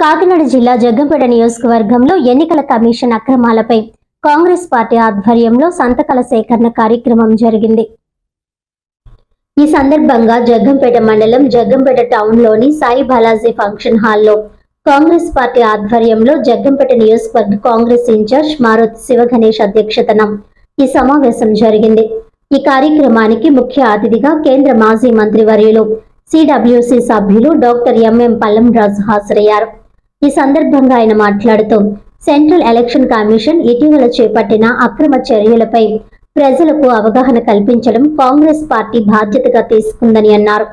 కాకినాడ జిల్లా జగ్గంపేట నియోజకవర్గంలో ఎన్నికల కమిషన్ అక్రమాలపై కాంగ్రెస్ పార్టీ ఆధ్వర్యంలో సంతకాల సేకరణ కార్యక్రమం జరిగింది. ఈ సందర్భంగా జగ్గంపేట మండలం జగ్గంపేట టౌన్లోని సాయి బాలాజీ ఫంక్షన్ హాల్లో కాంగ్రెస్ పార్టీ ఆధ్వర్యంలో జగ్గంపేట నియోజకవర్గ కాంగ్రెస్ ఇన్ఛార్జ్ మారుతి శివగణేష్ అధ్యక్షతన ఈ సమావేశం జరిగింది. ఈ కార్యక్రమానికి ముఖ్య అతిథిగా కేంద్ర మాజీ మంత్రి వర్యులు సిడబ్ల్యూసి సభ్యులు డాక్టర్ ఎంఎం పల్లంరాజు హాజరయ్యారు. ఈ సందర్భంగా ఆయన మాట్లాడుతూ సెంట్రల్ ఎలక్షన్ కమిషన్ ఇటీవల చేపట్టిన అక్రమ చర్యలపై ప్రజలకు అవగాహన కల్పించడం కాంగ్రెస్ పార్టీ బాధ్యతగా తీసుకుందని అన్నారు.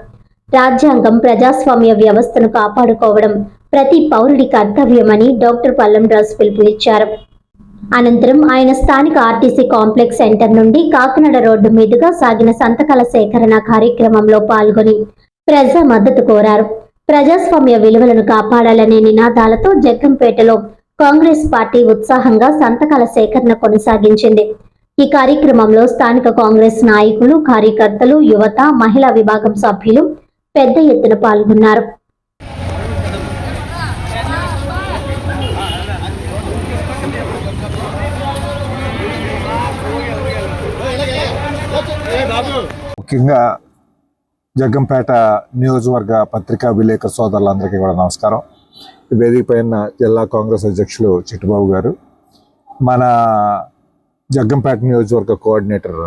రాజ్యాంగం ప్రజాస్వామ్య వ్యవస్థను కాపాడుకోవడం ప్రతి పౌరుడి కర్తవ్యమని డాక్టర్ పల్లంరాజు పిలుపునిచ్చారు. అనంతరం ఆయన స్థానిక ఆర్టీసీ కాంప్లెక్స్ సెంటర్ నుండి కాకినాడ రోడ్డు మీదుగా సాగిన సంతకాల సేకరణ కార్యక్రమంలో పాల్గొని ప్రజా మద్దతు కోరారు. ప్రజాస్వామ్య విలువలను కాపాడాలనే నినాదాలతో జగ్గంపేటలో కాంగ్రెస్ పార్టీ ఉత్సాహంగా సంతకాల సేకరణ కొనసాగించింది. ఈ కార్యక్రమంలో స్థానిక కాంగ్రెస్ నాయకులు కార్యకర్తలు యువత మహిళా విభాగం సభ్యులు పెద్ద ఎత్తున పాల్గొన్నారు. ముఖ్యంగా జగ్గంపేట నియోజకవర్గ పత్రికా విలేకరు సోదరులందరికీ కూడా నమస్కారం. వేదిక పైన జిల్లా కాంగ్రెస్ అధ్యక్షులు చిట్టుబాబు గారు మన జగ్గంపేట నియోజకవర్గ కోఆర్డినేటర్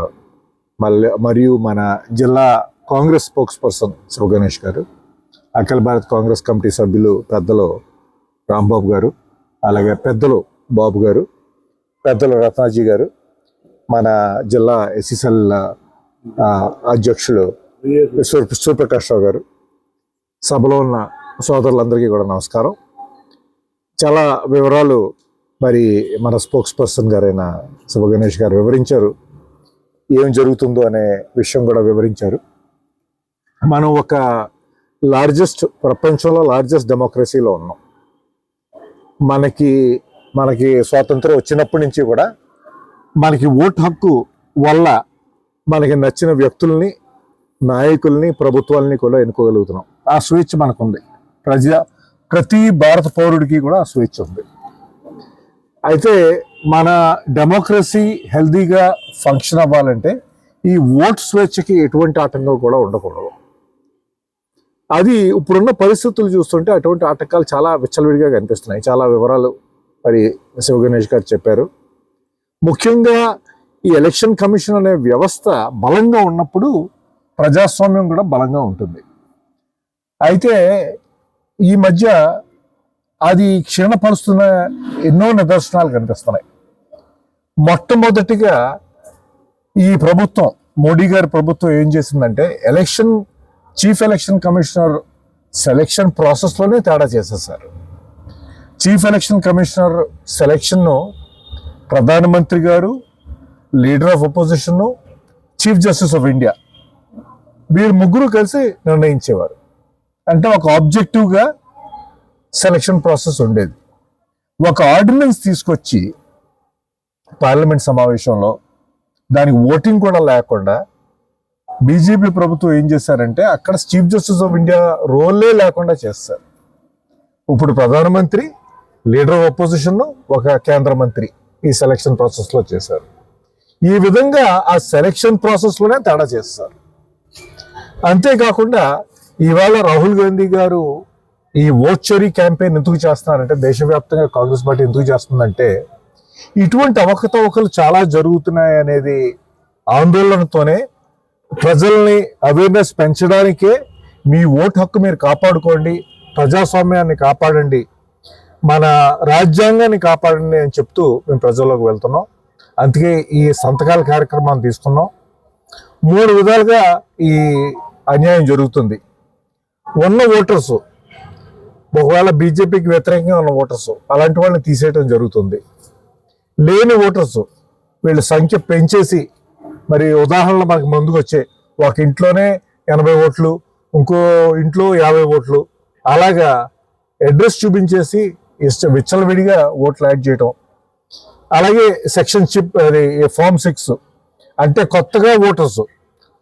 మళ్ళీ మరియు మన జిల్లా కాంగ్రెస్ స్పోక్స్ పర్సన్ శివగణేష్ గారు అఖిల భారత్ కాంగ్రెస్ కమిటీ సభ్యులు పెద్దలు రాంబాబు గారు అలాగే పెద్దలు బాబు గారు పెద్దలు రత్నాజీ గారు మన జిల్లా ఎస్ఎస్ఎల్ అధ్యక్షులు సూర్యప్రకాష్ రావు గారు సభలో ఉన్న సోదరులందరికీ కూడా నమస్కారం. చాలా వివరాలు మరి మన స్పోక్స్ పర్సన్ గారైన శుభ గణేష్ గారు వివరించారు. ఏం జరుగుతుందో అనే విషయం కూడా వివరించారు. మనం ఒక లార్జెస్ట్ ప్రపంచంలో లార్జెస్ట్ డెమోక్రసీలో ఉన్నాం. మనకి మనకి స్వాతంత్రం వచ్చినప్పటి నుంచి కూడా మనకి ఓటు హక్కు వల్ల మనకి నచ్చిన వ్యక్తుల్ని నాయకుల్ని ప్రభుత్వాలని కూడా ఎన్నుకోగలుగుతున్నాం. ఆ స్వేచ్ఛ మనకుంది. ప్రజా ప్రతి భారత పౌరుడికి కూడా ఆ స్వేచ్ఛ ఉంది. అయితే మన డెమోక్రసీ హెల్దీగా ఫంక్షన్ అవ్వాలంటే ఈ ఓట్ స్వేచ్ఛకి ఎటువంటి ఆటంకం కూడా ఉండకూడదు. అది ఇప్పుడున్న పరిస్థితులు చూస్తుంటే అటువంటి ఆటంకాలు చాలా విచ్చలవిడిగా కనిపిస్తున్నాయి. చాలా వివరాలు మరి శివ గణేష్ గారు చెప్పారు. ముఖ్యంగా ఈ ఎలక్షన్ కమిషన్ అనే వ్యవస్థ బలంగా ఉన్నప్పుడు ప్రజాస్వామ్యం కూడా బలంగా ఉంటుంది. అయితే ఈ మధ్య అది క్షీణపరుస్తున్న ఎన్నో నిదర్శనాలు కనిపిస్తున్నాయి. మొట్టమొదటిగా ఈ ప్రభుత్వం మోడీ గారి ప్రభుత్వం ఏం చేసిందంటే election chief election commissioner selection ప్రాసెస్లోనే తేడా చేసేసారు చీఫ్ ఎలక్షన్ కమిషనర్ సెలక్షన్ను ప్రధానమంత్రి గారు leader of opposition chief justice of India వీరు ముగ్గురు కలిసి నిర్ణయించేవారు. అంటే ఒక ఆబ్జెక్టివ్గా సెలక్షన్ ప్రాసెస్ ఉండేది. ఒక ఆర్డినెన్స్ తీసుకొచ్చి పార్లమెంట్ సమావేశంలో దానికి ఓటింగ్ కూడా లేకుండా బీజేపీ ప్రభుత్వం ఏం చేశారంటే అక్కడ చీఫ్ జస్టిస్ ఆఫ్ ఇండియా రోలే లేకుండా చేస్తారు. ఇప్పుడు ప్రధానమంత్రి లీడర్ ఆఫ్ అపోజిషన్ ఒక కేంద్ర మంత్రి ఈ సెలక్షన్ ప్రాసెస్లో చేశారు. ఈ విధంగా ఆ సెలక్షన్ ప్రాసెస్లోనే తేడా చేస్తారు. అంతేకాకుండా ఇవాళ రాహుల్ గాంధీ గారు ఈ ఓచరీ క్యాంపెయిన్ ఎందుకు చేస్తున్నారంటే దేశవ్యాప్తంగా కాంగ్రెస్ పార్టీ ఎందుకు చేస్తుందంటే ఇటువంటి అవకతవకలు చాలా జరుగుతున్నాయి అనేది ఆందోళనతోనే ప్రజల్ని అవేర్నెస్ పెంచడానికే మీ ఓటు హక్కు మీరు కాపాడుకోండి ప్రజాస్వామ్యాన్ని కాపాడండి మన రాజ్యాంగాన్ని కాపాడండి అని చెప్తూ మేము ప్రజల్లోకి వెళ్తున్నాం. అందుకే ఈ సంతకాల కార్యక్రమాన్ని తీసుకున్నాం. మూడు విధాలుగా ఈ అన్యాయం జరుగుతుంది. ఉన్న ఓటర్స్ ఒకవేళ బీజేపీకి వ్యతిరేకంగా ఉన్న ఓటర్స్ అలాంటి వాళ్ళని తీసేయడం జరుగుతుంది. లేని ఓటర్స్ వీళ్ళ సంఖ్య పెంచేసి మరి ఉదాహరణలు మనకు ముందుకు వచ్చే ఒక ఇంట్లోనే ఎనభై ఓట్లు ఇంకో ఇంట్లో యాభై ఓట్లు అలాగా అడ్రస్ చూపించేసి ఇష్ట విచ్చలవిడిగా ఓట్లు యాడ్ చేయటం. అలాగే సెక్షన్షిప్ అది ఫామ్ సిక్స్ అంటే కొత్తగా ఓటర్స్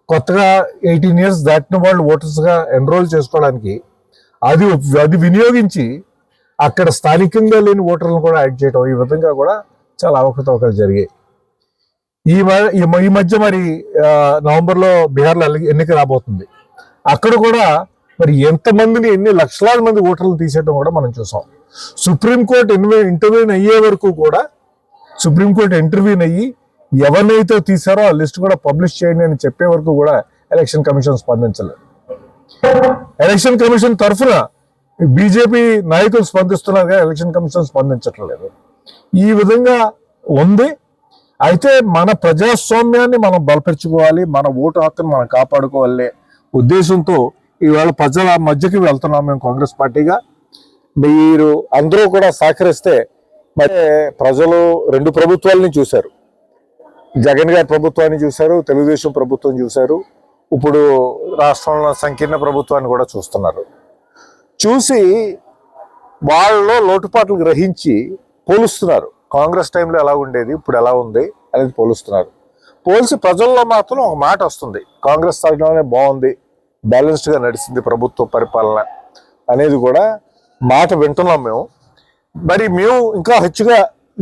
కొత్తగా ఎయిటీన్ ఇయర్స్ దాటిన వాళ్ళు ఓటర్స్గా ఎన్రోల్ చేసుకోవడానికి అది అది వినియోగించి అక్కడ స్థానికంగా లేని ఓటర్లను కూడా యాడ్ చేయడం ఈ విధంగా కూడా చాలా అవకతవకలు జరిగాయి. ఈ ఈ మధ్య మరి నవంబర్లో బీహార్లో ఎన్నిక రాబోతుంది. అక్కడ కూడా మరి ఎంతమందిని ఎన్ని లక్షలాది మంది ఓటర్లు తీసేయడం కూడా మనం చూసాం. సుప్రీంకోర్టు ఇన్వే ఇంటర్వ్యూని అయ్యే వరకు కూడా సుప్రీంకోర్టు ఇంటర్వ్యూని అయ్యి ఎవరినైతే తీసారో ఆ లిస్ట్ కూడా పబ్లిష్ చేయండి అని చెప్పే వరకు కూడా ఎలక్షన్ కమిషన్ స్పందించలేదు. ఎలక్షన్ కమిషన్ తరఫున బీజేపీ నాయకులు స్పందిస్తున్నారు కానీ ఎలక్షన్ కమిషన్ స్పందించట్లేదు. ఈ విధంగా ఉంది. అయితే మన ప్రజాస్వామ్యాన్ని మనం బలపరుచుకోవాలి మన ఓటు హక్కును మనం కాపాడుకోవాలి ఉద్దేశంతో ఈవేళ ప్రజల మధ్యకి వెళ్తున్నాం మేము కాంగ్రెస్ పార్టీగా. మీరు అందరూ కూడా సహకరిస్తే మరి ప్రజలు రెండు ప్రభుత్వాలని చూశారు. జగన్ గారి ప్రభుత్వాన్ని చూశారు తెలుగుదేశం ప్రభుత్వం చూశారు. ఇప్పుడు రాష్ట్రంలో సంకీర్ణ ప్రభుత్వాన్ని కూడా చూస్తున్నారు. చూసి వాళ్ళలో లోటుపాట్లు గ్రహించి పోలుస్తున్నారు. కాంగ్రెస్ టైంలో ఎలా ఉండేది ఇప్పుడు ఎలా ఉంది అనేది పోలుస్తున్నారు. పోల్చి ప్రజల్లో మాత్రం ఒక మాట వస్తుంది. కాంగ్రెస్ స్థాయిలోనే బాగుంది బ్యాలెన్స్డ్గా నడిచింది ప్రభుత్వ పరిపాలన అనేది కూడా మాట వింటున్నాం మేము. మరి మేము ఇంకా హెచ్చుగా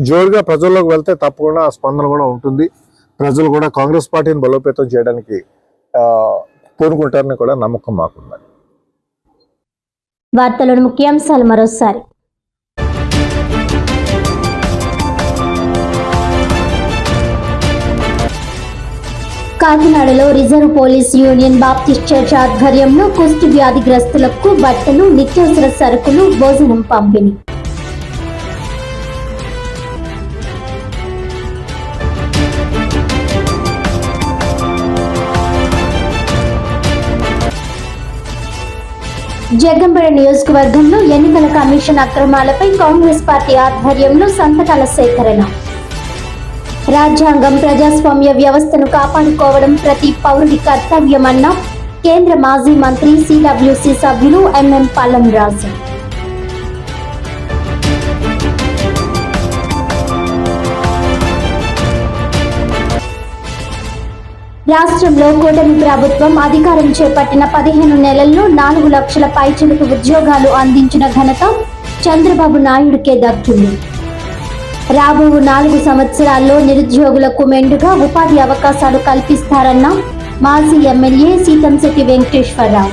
జోరుగా ప్రజల్లోకి వెళ్తే తప్పకుండా ఆ స్పందన కూడా ఉంటుంది. ప్రజలు కూడా కాంగ్రెస్ పార్టీని బలోపేతం చేయడానికి పూనుకుంటారని కూడా నమ్మకం మాకుందని వార్తలను ముఖ్యాంశాలు మరోసారి. కాకినాడలో reserve police union Baptist church ఆధ్వర్యంలో కుష్టి వ్యాధిగ్రస్తులకు బట్టలు నిత్యావసర సరుకులు భోజనం పంపిణీ. జగ్గంపేట నియోజకవర్గంలో ఎన్నికల కమిషన్ అక్రమాలపై కాంగ్రెస్ పార్టీ ఆధ్వర్యంలో సంతకాల సేకరణ. రాజ్యాంగం ప్రజాస్వామ్య వ్యవస్థను కాపాడుకోవడం ప్రతి పౌరుడి కర్తవ్యమన్న కేంద్ర మాజీ మంత్రి సిడబ్ల్యూసి సభ్యులు ఎంఎం పల్లం రాజు రాష్ట్రంలో కూటమి ప్రభుత్వం అధికారం చేపట్టిన పదిహేను నెలల్లో నాలుగు లక్షల పైచిలకు ఉద్యోగాలు అందించిన ఘనత చంద్రబాబు నాయుడుకే దక్కింది. రాబో నాలుగు సంవత్సరాల్లో నిరుద్యోగులకు మెండుగా ఉపాధి అవకాశాలు కల్పిస్తారన్న మాజీ ఎమ్మెల్యే సీతంశెట్టి వెంకటేశ్వరరావు.